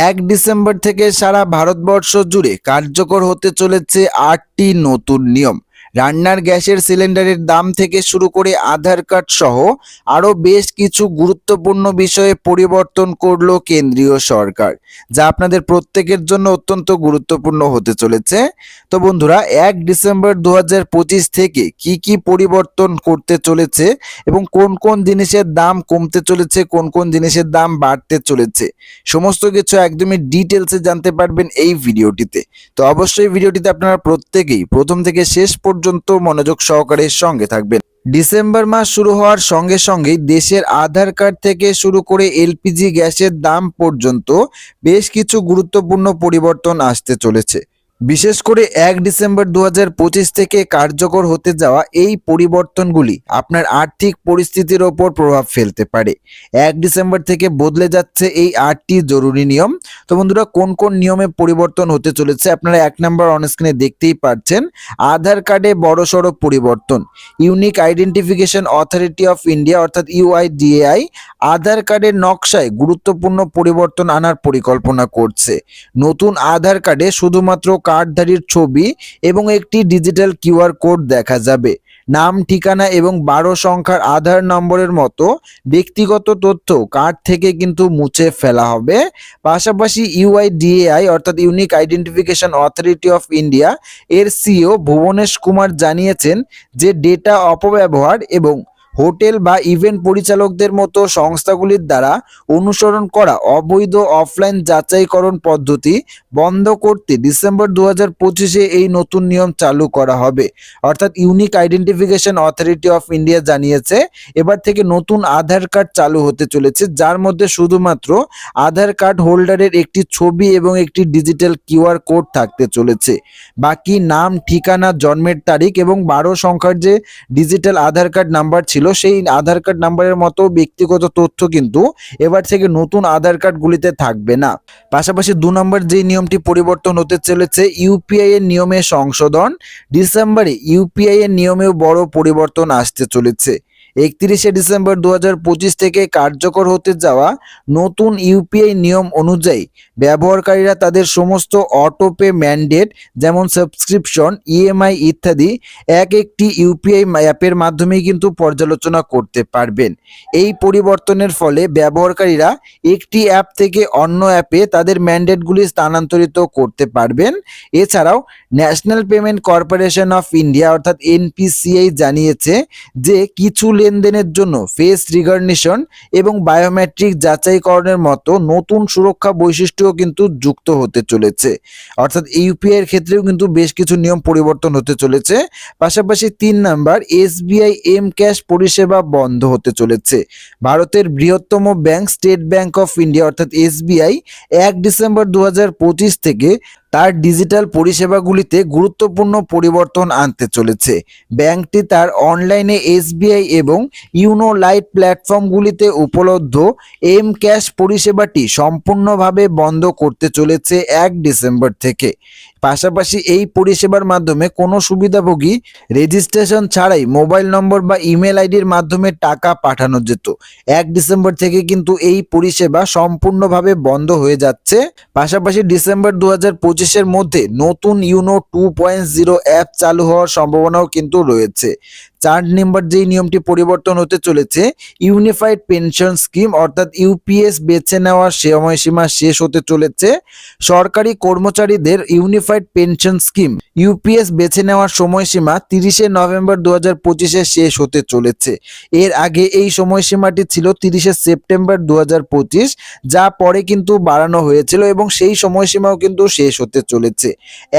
এক ডিসেম্বর থেকে সারা ভারতবর্ষ জুড়ে কার্যকর হতে চলেছে আটটি নতুন নিয়ম। রান্নার গ্যাসের সিলিন্ডারের দাম থেকে শুরু করে আধার কার্ড সহ আরও বেশ কিছু গুরুত্বপূর্ণ বিষয়ে পরিবর্তন করল কেন্দ্রীয় সরকার, যা আপনাদের প্রত্যেকের জন্য অত্যন্ত গুরুত্বপূর্ণ হতে চলেছে। তো বন্ধুরা, এক ডিসেম্বর দু হাজার পঁচিশ থেকে কি কি পরিবর্তন করতে চলেছে এবং কোন কোন জিনিসের দাম কমতে চলেছে, কোন কোন জিনিসের দাম বাড়তে চলেছে, সমস্ত কিছু একদমই ডিটেলসে জানতে পারবেন এই ভিডিওটিতে। তো অবশ্যই ভিডিওটিতে আপনারা প্রত্যেকেই প্রথম থেকে শেষ পর্যন্ত মনোযোগ সহকারে সঙ্গে থাকবেন। ডিসেম্বর মাস শুরু হওয়ার সঙ্গে সঙ্গেই দেশের আধার কার্ড থেকে শুরু করে এলপিজি গ্যাসের দাম পর্যন্ত বেশ কিছু গুরুত্বপূর্ণ পরিবর্তন আসতে চলেছে। বিশেষ করে এক ডিসেম্বর দু হাজার পঁচিশ থেকে কার্যকর হতে যাওয়া এই পরিবর্তনগুলি আপনার আর্থিক পরিস্থিতির ওপর প্রভাব ফেলতে পারে। এক ডিসেম্বর থেকে বদলে যাচ্ছে এই আটটি জরুরি নিয়ম। তো বন্ধুরা, কোন কোন নিয়মে পরিবর্তন হতে চলেছে আপনারা এক নম্বর অনস্ক্রিনে দেখতেই পাচ্ছেন। আধার কার্ডে বড়সড় পরিবর্তন। Unique identification authority of India অর্থাৎ ইউআইডিএআই আধার কার্ডের নকশায় গুরুত্বপূর্ণ পরিবর্তন আনার পরিকল্পনা করছে। নতুন আধার কার্ডে শুধুমাত্র কার্ডধারীর ছবি এবং একটি ডিজিটাল কিউআর কোড দেখা যাবে। নাম, ঠিকানা এবং বারো সংখ্যার আধার নম্বরের মতো ব্যক্তিগত তথ্য কার্ড থেকে কিন্তু মুছে ফেলা হবে। পাশাপাশি ইউআইডিএআই অর্থাৎ unique identification authority of India এর সিও ভুবনেশ কুমার জানিয়েছেন যে ডেটা অপব্যবহার এবং হোটেল বা ইভেন্ট পরিচালকদের মতো সংস্থাগুলির দ্বারা অনুসরণ করা অবৈধ অফলাইন যাচাইকরণ পদ্ধতি বন্ধ করতে ডিসেম্বর দু হাজার এই নতুন নিয়ম চালু করা হবে। অর্থাৎ unique identification authority of India জানিয়েছে, এবার থেকে নতুন আধার কার্ড চালু হতে চলেছে, যার মধ্যে শুধুমাত্র আধার কার্ড হোল্ডারের একটি ছবি এবং একটি ডিজিটাল কিউআর কোড থাকতে চলেছে। বাকি নাম, ঠিকানা, জন্মের তারিখ এবং বারো সংখ্যার যে ডিজিটাল আধার কার্ড নাম্বার ছিল সেই আধার কার্ড নাম্বারের মতো ব্যক্তিগত তথ্য কিন্তু এবার থেকে নতুন আধার কার্ডগুলিতে থাকবে না। পাশাপাশি দু নম্বর যে নিয়মটি পরিবর্তন হতে চলেছে ইউপিআই এর নিয়মে সংশোধন। ডিসেম্বরে ইউপিআই এর নিয়মেও বড় পরিবর্তন আসতে চলেছে। একত্রিশে ডিসেম্বর দু হাজার পঁচিশ থেকে কার্যকর হতে যাওয়া নতুন ইউপিআই নিয়ম অনুযায়ী ব্যবহারকারীরা তাদের সমস্ত অটোপে ম্যান্ডেট, যেমন সাবস্ক্রিপশন, ইএমআই ইত্যাদি, এক একটি ইউপিআই অ্যাপের মাধ্যমেই কিন্তু পর্যালোচনা করতে পারবেন। এই পরিবর্তনের ফলে ব্যবহারকারীরা একটি অ্যাপ থেকে অন্য অ্যাপে তাদের ম্যান্ডেটগুলি স্থানান্তরিত করতে পারবেন। এছাড়াও national payment corporation of India অর্থাৎ এনপিসিআই জানিয়েছে যে কিছু লেনদেনের জন্য ফেস রিকগনিশন এবং বায়োমেট্রিক যাচাইকরণের মতো নতুন সুরক্ষা বৈশিষ্ট্যও কিন্তু যুক্ত হতে চলেছে। অর্থাৎ ইউপিআই এর ক্ষেত্রেও কিন্তু বেশ কিছু নিয়ম পরিবর্তন হতে চলেছে। পাশাপাশি তিন নাম্বার এসবিআই এম ক্যাশ পরিষেবা বন্ধ হতে চলেছে। ভারতের বৃহত্তম bank state bank of India, অর্থাৎ এসবিআই এক ডিসেম্বর দু হাজার পঁচিশ থেকে তার ডিজিটাল পরিষেবাগুলিতে গুরুত্বপূর্ণ পরিবর্তন আনতে চলেছে। ব্যাংকটি তার অনলাইনে এসবিআই এবং ইউনো লাইট প্ল্যাটফর্মগুলিতে উপলব্ধ এম ক্যাশ পরিষেবাটি সম্পূর্ণভাবে বন্ধ করতে চলেছে এক ডিসেম্বর থেকে। পাশাপাশি এই পরিষেবার মাধ্যমে কোনো সুবিধাভোগী রেজিস্ট্রেশন ছাড়াই মোবাইল নম্বর বা ইমেল আইডির মাধ্যমে টাকা পাঠানো যেত। এক ডিসেম্বর থেকে কিন্তু এই পরিষেবা সম্পূর্ণভাবে বন্ধ হয়ে যাচ্ছে। পাশাপাশি ডিসেম্বর দু হাজার পঁচিশ পঁচিশের মধ্যে নতুন YONO two point zero app চালু হওয়ার সম্ভাবনাও কিন্তু রয়েছে। চার নম্বর যেই নিয়মটি পরিবর্তন হতে চলেছে ইউনিফাইড পেনশন স্কিম অর্থাৎ ইউপিএস বেছে নেওয়ার সময়সীমা শেষ হতে চলেছে। সরকারি কর্মচারীদের ইউনিফাইড পেনশন স্কিম ইউপিএস বেছে নেওয়ার সময়সীমা তিরিশে নভেম্বর দু হাজার পঁচিশে শেষ হতে চলেছে। এর আগে এই সময়সীমাটি ছিল তিরিশে সেপ্টেম্বর দু হাজার পঁচিশ, যা পরে কিন্তু বাড়ানো হয়েছিল এবং সেই সময়সীমাও কিন্তু শেষ হতে চলেছে।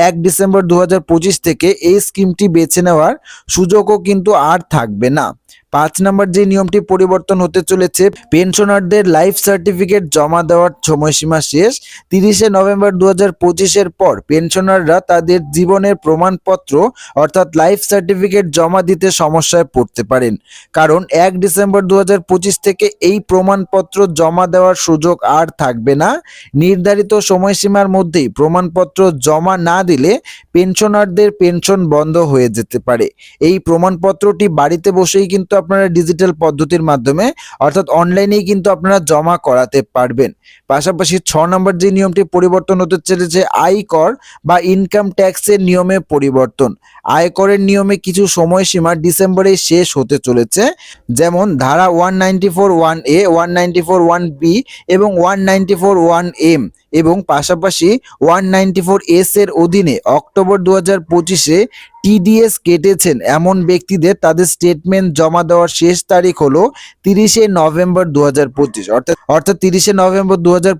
এক ডিসেম্বর দু হাজার পঁচিশ থেকে এই স্কিমটি বেছে নেওয়ার সুযোগও কিন্তু আর থাকবে না। পাঁচ নম্বর যে নিয়মটি পরিবর্তন হতে চলেছে, পেনশনারদের লাইফ সার্টিফিকেট জমা দেওয়ার সময়সীমা শেষ। তিরিশে নভেম্বর দু হাজার পঁচিশের পর পেনশনাররা তাদের জীবনের প্রমাণপত্র, অর্থাৎ লাইফ সার্টিফিকেট জমা দিতে সমস্যায় পড়তে পারেন। কারণ এক ডিসেম্বর দু হাজার পঁচিশ থেকে এই প্রমাণপত্র জমা দেওয়ার সুযোগ আর থাকবে না। নির্ধারিত সময়সীমার মধ্যেই প্রমাণপত্র জমা না দিলে পেনশনারদের পেনশন বন্ধ হয়ে যেতে পারে। এই প্রমাণপত্রটি বাড়িতে বসেই কিন্তু আপনারা ডিজিটাল পদ্ধতির মাধ্যমে, অর্থাৎ অনলাইনেই কিন্তু আপনারা জমা করাতে পারবেন। পাশাপাশি ছ নম্বর যে নিয়মটি পরিবর্তন হতে চলেছে, আয়কর বা ইনকাম ট্যাক্সের নিয়মে পরিবর্তন। আয়করের নিয়মে কিছু সময়সীমা ডিসেম্বরে শেষ হতে চলেছে, যেমন ধারা one ninety four one A one ninety four one B এবং one ninety four one M এবং পাশাপাশি ওয়ান নাইনটি ফোর এস এর অধীনে অক্টোবর দু হাজার পঁচিশে টিডিএস কেটেছেন। এমন ব্যক্তিদের তাদের স্টেটমেন্ট জমা দেওয়ার শেষ তারিখ হলো তিরিশে নভেম্বর দু হাজার পঁচিশ। অর্থাৎ অর্থাৎ তিরিশে নভেম্বর দু হাজার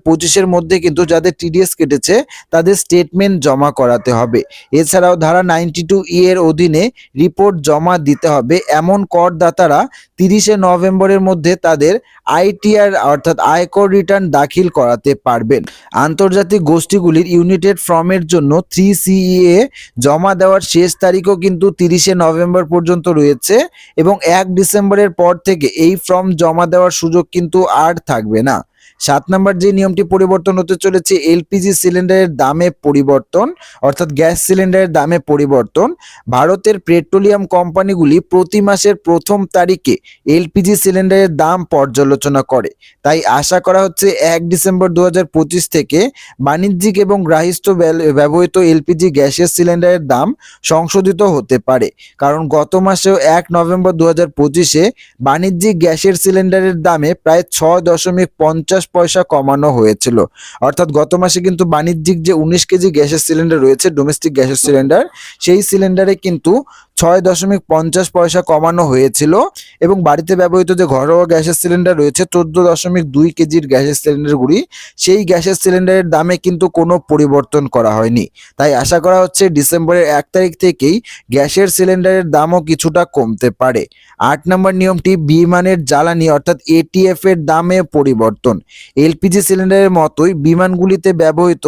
মধ্যে কিন্তু যাদের টিডিএস কেটেছে, তাদের স্টেটমেন্ট জমা করাতে হবে। এছাড়াও ধারা নাইনটি টু ই এর অধীনে রিপোর্ট জমা দিতে হবে। এমন করদাতারা তিরিশে নভেম্বরের মধ্যে তাদের আইটিআর অর্থাৎ আয়কর রিটার্ন দাখিল করাতে পারবেন। আন্তর্জাতিক গোষ্ঠীগুলির ইউনিটেড ফর্মের জন্য থ্রি সিইএ জমা দেওয়ার শেষ তারিখও কিন্তু তিরিশে নভেম্বর পর্যন্ত রয়েছে এবং এক ডিসেম্বরের পর থেকে এই ফর্ম জমা দেওয়ার সুযোগ কিন্তু আর থাকবে না। সাত নম্বর যে নিয়মটি পরিবর্তন হতে চলেছে, এলপিজি সিলিন্ডারের দামে পরিবর্তন, অর্থাৎ গ্যাস সিলিন্ডারের দামে পরিবর্তন, ভারতের পেট্রোলিয়াম কোম্পানিগুলি প্রতি মাসের প্রথম তারিখে এলপিজি সিলিন্ডারের দাম পর্যালোচনা করে। তাই আশা করা হচ্ছে এক ডিসেম্বর দু হাজার পঁচিশ থেকে বাণিজ্যিক এবং গ্রাহ্য ব্যবহৃত এলপিজি গ্যাসের সিলিন্ডারের দাম সংশোধিত হতে পারে। কারণ গত মাসেও এক নভেম্বর দু হাজার বাণিজ্যিক গ্যাসের সিলিন্ডারের দামে প্রায় ছয় দশমিক পঞ্চাশ পয়সা কমানো হয়েছিল। অর্থাৎ গত মাসে কিন্তু বাণিজ্যিক যে উনিশ কেজি গ্যাসের সিলিন্ডার রয়েছে ডোমেস্টিক গ্যাসের সিলিন্ডার সেই সিলিন্ডারে কিন্তু ছয় দশমিক পঞ্চাশ পয়সা কমানো হয়েছিল এবং বাড়িতে ব্যবহৃত যে ঘরোয়া গ্যাসের সিলিন্ডার রয়েছে, চোদ্দ দশমিক দুই কেজির গ্যাসের সিলিন্ডারগুলি সেই গ্যাসের সিলিন্ডারের দামে কিন্তু কোনো পরিবর্তন করা হয়নি। তাই আশা করা হচ্ছে ডিসেম্বরের এক তারিখ থেকেই গ্যাসের সিলিন্ডারের দামও কিছুটা কমতে পারে। আট নম্বর নিয়মটি বিমানের জ্বালানি অর্থাৎ এটিএফ এর দামে পরিবর্তন। এলপিজি সিলিন্ডারের মতোই বিমানগুলিতে ব্যবহৃত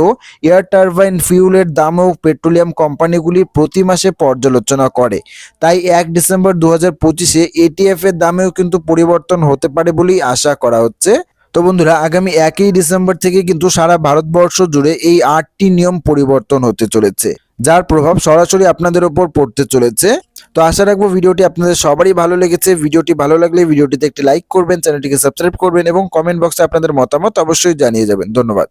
এয়ার টারবাইন ফিউলের দামও পেট্রোলিয়াম কোম্পানিগুলি প্রতি মাসে পর্যালোচনা করে। তাই এক ডিসেম্বর দু হাজার পঁচিশে এটিএফ এর দামেও কিন্তু পরিবর্তন হতে পারে বলেই আশা করা হচ্ছে। তো বন্ধুরা, আগামী একই ডিসেম্বর থেকে কিন্তু সারা ভারতবর্ষ জুড়ে এই আটটি নিয়ম পরিবর্তন হতে চলেছে, যার প্রভাব সরাসরি আপনাদের ওপর পড়তে চলেছে। তো আশা রাখব ভিডিওটি আপনাদের সবারই ভালো লেগেছে। ভিডিওটি ভালো লাগলে ভিডিওটিতে একটি লাইক করবেন, চ্যানেলটিকে সাবস্ক্রাইব করবেন এবং কমেন্ট বক্সে আপনাদের মতামত অবশ্যই জানিয়ে যাবেন। ধন্যবাদ।